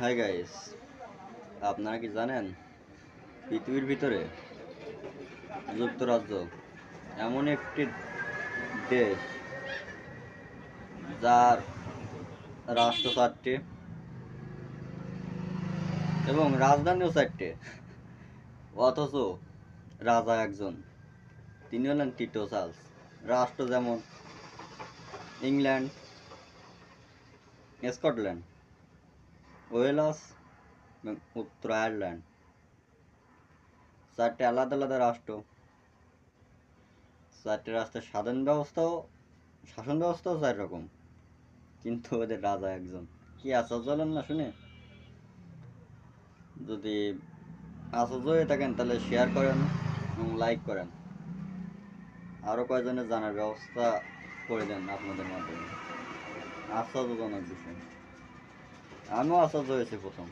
Hi guys আপনারা কি জানেন, পৃথিবীর ভিতরে যুক্তরাজ্য এমন একটি দেশ যার রাষ্ট্র চারটি এবং রাজধানীও চারটে, অথচ রাজা একজন। তিনি হলেন টিটো চার্লস। রাষ্ট্র যেমন ইংল্যান্ড, স্কটল্যান্ড। ওয়েলস উত্তর আয়ারল্যান্ড। চারটে আলাদা আলাদা রাষ্ট্র। চারটে রাষ্ট্রের স্বাধীন ব্যবস্থাও, শাসন ব্যবস্থাও চার রকম। কিন্তু ওদের রাজা একজন। কি আশ্চর্য হলেন না শুনে? যদি আশ্চর্য হয়ে থাকেন তাহলে শেয়ার করেন এবং লাইক করেন। আরও কয়জনের জানার ব্যবস্থা করে দেন আপনাদের মাধ্যমে? আশ্চর্যজনক বিষয়। А ну а созовете потом.